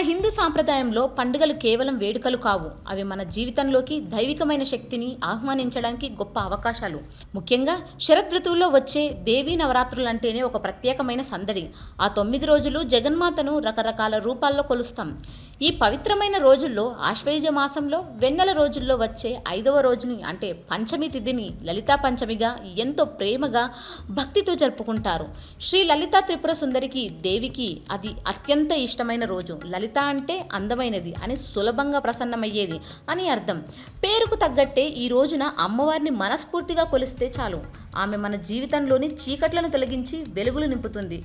హిందూ సాంప్రదాయంలో పండుగలు కేవలం వేడుకలు కావు. అవి మన జీవితంలోకి దైవికమైన శక్తిని ఆహ్వానించడానికి గొప్ప అవకాశాలు. ముఖ్యంగా శరదృతువులో వచ్చే దేవీ నవరాత్రులు అంటేనే ఒక ప్రత్యేకమైన సందడి. ఆ తొమ్మిది రోజులు జగన్మాతను రకరకాల రూపాల్లో కొలుస్తాం. ఈ పవిత్రమైన రోజుల్లో ఆశ్వయుజ మాసంలో వెన్నెల రోజుల్లో వచ్చే ఐదవ రోజుని అంటే పంచమి తిథిని లలితా పంచమిగా ఎంతో ప్రేమగా భక్తితో జరుపుకుంటారు. శ్రీ లలితా త్రిపుర సుందరికి దేవికి అది అత్యంత ఇష్టమైన రోజు. లలిత అంటే అందమైనది అని సులభంగా ప్రసన్నమయ్యేది అని అర్థం. పేరుకు తగ్గట్టే ఈ రోజున అమ్మవారిని మనస్ఫూర్తిగా కొలిస్తే చాలు. ఆమె మన జీవితంలోని చీకట్లను తొలగించి వెలుగులు నింపుతుంది.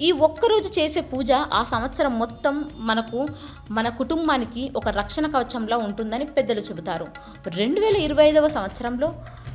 ఈ ఒక్కరోజు చేసే పూజ ఆ సంవత్సరం మొత్తం మనకు మన కుటుంబానికి ఒక రక్షణ కవచంలా ఉంటుందని పెద్దలు చెబుతారు. రెండు వేల ఇరవై ఐదవ సంవత్సరంలో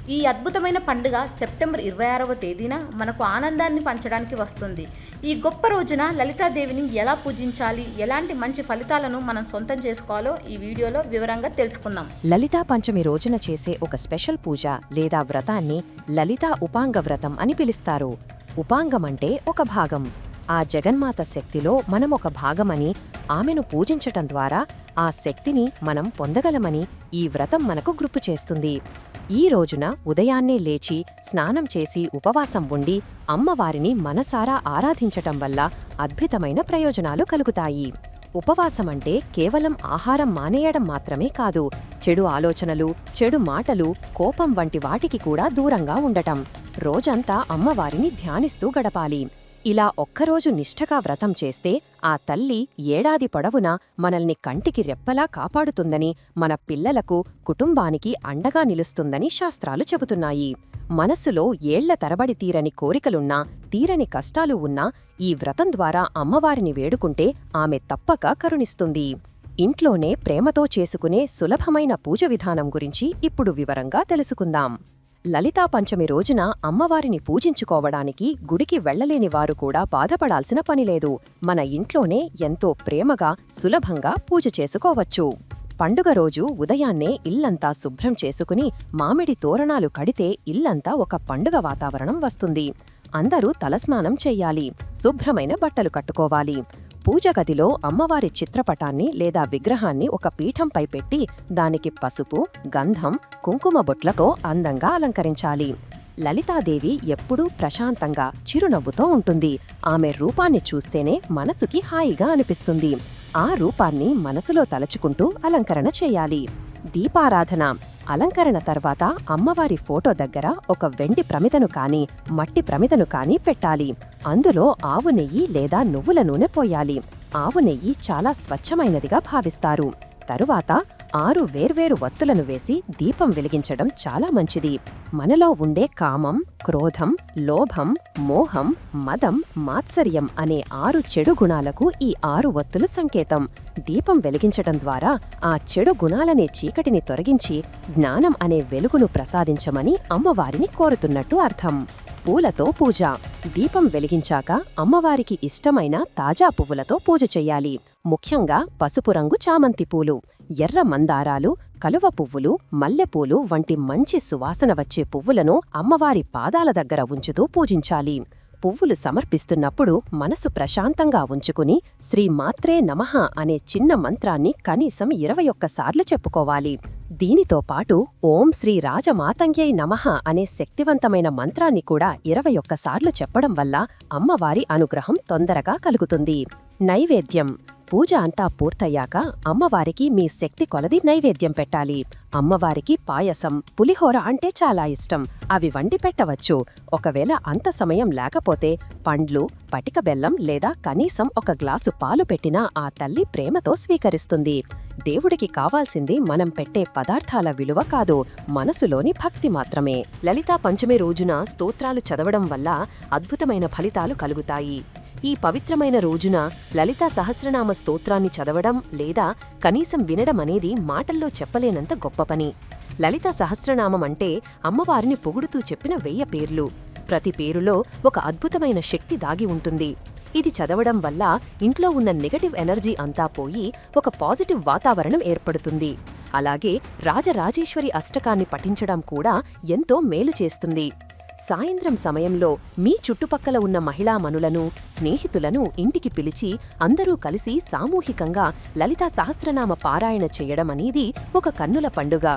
ఈ అద్భుతమైన పండుగ సెప్టెంబర్ ఇరవై ఆరవ తేదీన మనకు ఆనందాన్ని పంచడానికి వస్తుంది. ఈ గొప్ప రోజున లలితాదేవిని ఎలా పూజించాలి? ఎలాంటి మంచి ఫలితాలను మనం సొంతం చేసుకోవాలో ఈ వీడియోలో వివరంగా తెలుసుకుందాం. లలితా పంచమి రోజున చేసే ఒక స్పెషల్ పూజ లేదా వ్రతాన్ని లలితా ఉపాంగ వ్రతం అని పిలుస్తారు. ఉపాంగం అంటే ఒక భాగం. ఆ జగన్మాత శక్తిలో మనం ఒక భాగమని ఆమెను పూజించటం ద్వారా ఆ శక్తిని మనం పొందగలమని ఈ వ్రతం మనకు గుర్తు చేస్తుంది. ఈ రోజున ఉదయాన్నే లేచి స్నానం చేసి ఉపవాసం ఉండి అమ్మవారిని మనసారా ఆరాధించటం వల్ల అద్భుతమైన ప్రయోజనాలు కలుగుతాయి. ఉపవాసమంటే కేవలం ఆహారం మానేయడం మాత్రమే కాదు చెడు ఆలోచనలు చెడు మాటలు కోపం వంటి వాటికి కూడా దూరంగా ఉండటం. రోజంతా అమ్మవారిని ధ్యానిస్తూ గడపాలి. ఇలా ఒక్కరోజు నిష్ఠగా వ్రతం చేస్తే ఆ తల్లి ఏడాది పొడవునా మనల్ని కంటికి రెప్పలా కాపాడుతుందని మన పిల్లలకు కుటుంబానికి అండగా నిలుస్తుందని శాస్త్రాలు చెబుతున్నాయి. మనస్సులో ఏళ్ళ తరబడి తీరని కోరికలున్నా తీరని కష్టాలు ఉన్నా ఈ వ్రతం ద్వారా అమ్మవారిని వేడుకుంటే ఆమె తప్పక కరుణిస్తుంది. ఇంట్లోనే ప్రేమతో చేసుకునే సులభమైన పూజ విధానం గురించి ఇప్పుడు వివరంగా తెలుసుకుందాం. లలితా పంచమి రోజున అమ్మవారిని పూజించుకోవడానికి గుడికి వెళ్ళలేని వారు కూడా బాధపడాల్సిన పనిలేదు మన ఇంట్లోనే ఎంతో ప్రేమగా సులభంగా పూజ చేసుకోవచ్చు. పండుగ రోజు ఉదయాన్నే ఇల్లంతా శుభ్రం చేసుకుని మామిడి తోరణాలు కడితే ఇల్లంతా ఒక పండుగ వాతావరణం వస్తుంది. అందరూ తలస్నానం చెయ్యాలి శుభ్రమైన బట్టలు కట్టుకోవాలి. పూజ గదిలో అమ్మవారి చిత్రపటాన్ని లేదా విగ్రహాన్ని ఒక పీఠంపై పెట్టి దానికి పసుపు గంధం కుంకుమ బొట్లతో అందంగా అలంకరించాలి. లలితాదేవి ఎప్పుడూ ప్రశాంతంగా చిరునవ్వుతో ఉంటుంది. ఆమె రూపాన్ని చూస్తేనే మనసుకి హాయిగా అనిపిస్తుంది. ఆ రూపాన్ని మనసులో తలచుకుంటూ అలంకరణ చేయాలి. దీపారాధన. అలంకరణ తర్వాత అమ్మవారి ఫోటో దగ్గర ఒక వెండి ప్రమిదను కాని మట్టి ప్రమిదను కాని పెట్టాలి. అందులో ఆవు నెయ్యి లేదా నువ్వుల నూనె పోయాలి. ఆవు నెయ్యి చాలా స్వచ్ఛమైనదిగా భావిస్తారు. తరువాత ఆరు వేర్వేరు వత్తులను వేసి దీపం వెలిగించడం చాలా మంచిది. మనలో ఉండే కామం క్రోధం లోభం మోహం మదం మాత్సర్యం అనే ఆరు చెడు గుణాలకు ఈ ఆరు వత్తులు సంకేతం. దీపం వెలిగించటం ద్వారా ఆ చెడు గుణాలనే చీకటిని తొలగించి జ్ఞానం అనే వెలుగును ప్రసాదించమని అమ్మవారిని కోరుతున్నట్టు అర్థం. పూలతో పూజ. దీపం వెలిగించాక అమ్మవారికి ఇష్టమైన తాజా పువ్వులతో పూజ చెయ్యాలి. ముఖ్యంగా పసుపు రంగు చామంతి పూలు ఎర్ర మందారాలు కలువ పువ్వులు మల్లెపూలు వంటి మంచి సువాసన వచ్చే పువ్వులను అమ్మవారి పాదాల దగ్గర ఉంచుతూ పూజించాలి. పువ్వులు సమర్పిస్తున్నప్పుడు మనసు ప్రశాంతంగా ఉంచుకుని శ్రీమాత్రే నమః అనే చిన్న మంత్రాన్ని కనీసం ఇరవై ఒక్కసార్లు చెప్పుకోవాలి. దీనితో పాటు ఓం శ్రీ రాజమాతంగ్యై నమః అనే శక్తివంతమైన మంత్రాన్ని కూడా ఇరవై ఒక్కసార్లు చెప్పడం వల్ల అమ్మవారి అనుగ్రహం తొందరగా కలుగుతుంది. నైవేద్యం. పూజ అంతా పూర్తయ్యాక అమ్మవారికి మీ శక్తి కొలది నైవేద్యం పెట్టాలి. అమ్మవారికి పాయసం పులిహోర అంటే చాలా ఇష్టం. అవి వండి పెట్టవచ్చు. ఒకవేళ అంత సమయం లేకపోతే పండ్లు పటిక బెల్లం లేదా కనీసం ఒక గ్లాసు పాలు పెట్టినా ఆ తల్లి ప్రేమతో స్వీకరిస్తుంది. దేవుడికి కావాల్సింది మనం పెట్టే పదార్థాల విలువ కాదు మనసులోని భక్తి మాత్రమే. లలితా పంచమి రోజున స్తోత్రాలు చదవడం వల్ల అద్భుతమైన ఫలితాలు కలుగుతాయి. ఈ పవిత్రమైన రోజున లలితా సహస్రనామ స్తోత్రాన్ని చదవడం లేదా కనీసం వినడం అనేది మాటల్లో చెప్పలేనంత గొప్ప పని. లలిత సహస్రనామం అంటే అమ్మవారిని పొగుడుతూ చెప్పిన వెయ్య పేర్లు. ప్రతి పేరులో ఒక అద్భుతమైన శక్తి దాగి ఉంటుంది. ఇది చదవడం వల్ల ఇంట్లో ఉన్న నెగటివ్ ఎనర్జీ అంతా పోయి ఒక పాజిటివ్ వాతావరణం ఏర్పడుతుంది. అలాగే రాజరాజేశ్వరి అష్టకాన్ని పఠించడం కూడా ఎంతో మేలు చేస్తుంది. సాయంత్రం సమయంలో మీ చుట్టుపక్కల ఉన్న మహిళా మనులను స్నేహితులను ఇంటికి పిలిచి అందరూ కలిసి సామూహికంగా లలితా సహస్రనామ పారాయణ చేయడం అనేది ఒక కన్నుల పండుగ.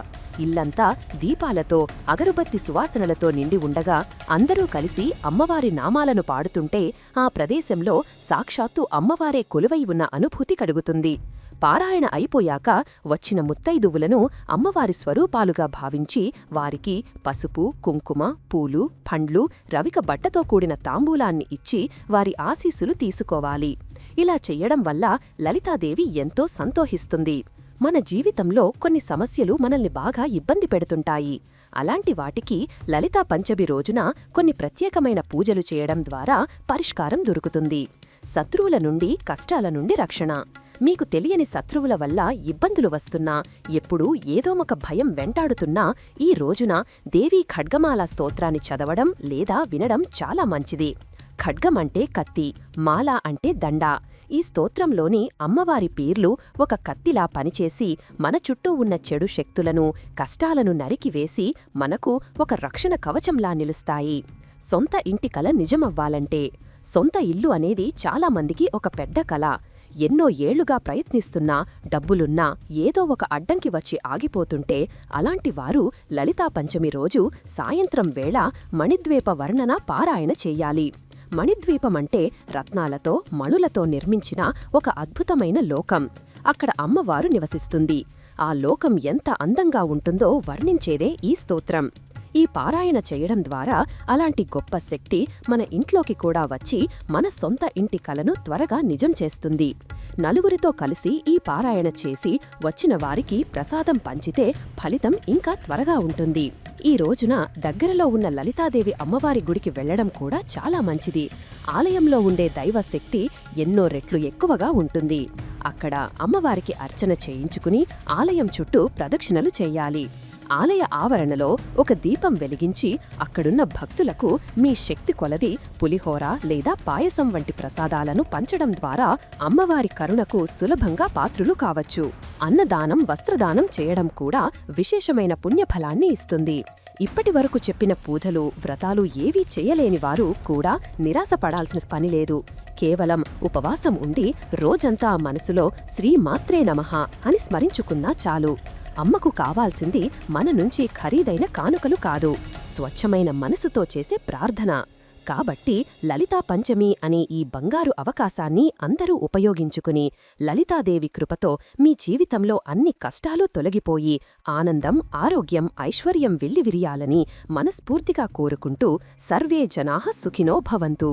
ఇల్లంతా దీపాలతో అగరుబత్తి సువాసనలతో నిండి ఉండగా అందరూ కలిసి అమ్మవారి నామాలను పాడుతుంటే ఆ ప్రదేశంలో సాక్షాత్తు అమ్మవారే కొలువై ఉన్న అనుభూతి కలుగుతుంది. పారాయణ అయిపోయాక వచ్చిన ముత్తైదువులను అమ్మవారి స్వరూపాలుగా భావించి వారికి పసుపు కుంకుమ పూలు పండ్లు రవిక బట్టతో కూడిన తాంబూలాన్ని ఇచ్చి వారి ఆశీస్సులు తీసుకోవాలి. ఇలా చెయ్యడం వల్ల లలితాదేవి ఎంతో సంతోహిస్తుంది. మన జీవితంలో కొన్ని సమస్యలు మనల్ని బాగా ఇబ్బంది పెడుతుంటాయి. అలాంటి వాటికి లలితా పంచమి రోజున కొన్ని ప్రత్యేకమైన పూజలు చేయడం ద్వారా పరిష్కారం దొరుకుతుంది. శత్రువుల నుండి కష్టాల నుండి రక్షణ. మీకు తెలియని శత్రువుల వల్ల ఇబ్బందులు వస్తున్నా ఎప్పుడూ ఏదో ఒక భయం వెంటాడుతున్నా ఈ రోజున దేవీ ఖడ్గమాల స్తోత్రాన్ని చదవడం లేదా వినడం చాలా మంచిది. ఖడ్గమంటే కత్తి మాల అంటే దండ. ఈ స్తోత్రంలోని అమ్మవారి పీర్లు ఒక కత్తిలా పనిచేసి మన చుట్టూ ఉన్న చెడు శక్తులను కష్టాలను నరికివేసి మనకు ఒక రక్షణ కవచంలా నిలుస్తాయి. సొంత ఇంటి కల నిజమవ్వాలంటే సొంత ఇల్లు అనేది చాలామందికి ఒక పెద్ద కల. ఎన్నో ఏళ్ళుగా ప్రయత్నిస్తున్నా డబ్బులున్నా ఏదో ఒక అడ్డంకి వచ్చి ఆగిపోతుంటే అలాంటి వారు లలితా పంచమి రోజు సాయంత్రం వేళ మణిద్వీప వర్ణన పారాయణ చెయ్యాలి మణిద్వీపమంటే రత్నాలతో మణులతో నిర్మించిన ఒక అద్భుతమైన లోకం. అక్కడ అమ్మవారు నివసిస్తుంది. ఆ లోకం ఎంత అందంగా ఉంటుందో వర్ణించేదే ఈ స్తోత్రం. ఈ పారాయణ చేయడం ద్వారా అలాంటి గొప్ప శక్తి మన ఇంట్లోకి కూడా వచ్చి మన సొంత ఇంటి కలను త్వరగా నిజం చేస్తుంది. నలుగురితో కలిసి ఈ పారాయణ చేసి వచ్చిన వారికి ప్రసాదం పంచితే ఫలితం ఇంకా త్వరగా ఉంటుంది. ఈ రోజున దగ్గరలో ఉన్న లలితాదేవి అమ్మవారి గుడికి వెళ్ళడం కూడా చాలా మంచిది. ఆలయంలో ఉండే దైవ శక్తి ఎన్నో రెట్లు ఎక్కువగా ఉంటుంది. అక్కడ అమ్మవారికి అర్చన చేయించుకుని ఆలయం చుట్టూ ప్రదక్షిణలు చేయాలి. ఆలయ ఆవరణలో ఒక దీపం వెలిగించి అక్కడున్న భక్తులకు మీ శక్తి కొలది పులిహోర లేదా పాయసం వంటి ప్రసాదాలను పంచడం ద్వారా అమ్మవారి కరుణకు సులభంగా పాత్రులు కావచ్చు. అన్నదానం వస్త్రదానం చేయడం కూడా విశేషమైన పుణ్యఫలాన్ని ఇస్తుంది. ఇప్పటి వరకు చెప్పిన పూజలు వ్రతాలు ఏవీ చేయలేని వారు కూడా నిరాశపడాల్సిన పనిలేదు కేవలం ఉపవాసం ఉండి రోజంతా మనసులో శ్రీమాత్రే నమః అని స్మరించుకున్నా చాలు. అమ్మకు కావాల్సింది మన నుంచి ఖరీదైన కానుకలు కాదు. స్వచ్ఛమైన మనసుతో చేసే ప్రార్థన. కాబట్టి లలితా పంచమి అనే ఈ బంగారు అవకాశాన్ని అందరూ ఉపయోగించుకుని లలితాదేవి కృపతో మీ జీవితంలో అన్ని కష్టాలు తొలగిపోయి ఆనందం ఆరోగ్యం ఐశ్వర్యం విల్లివిరియాలని మనస్ఫూర్తిగా కోరుకుంటూ సర్వే జనాః సుఖినో భవంతు.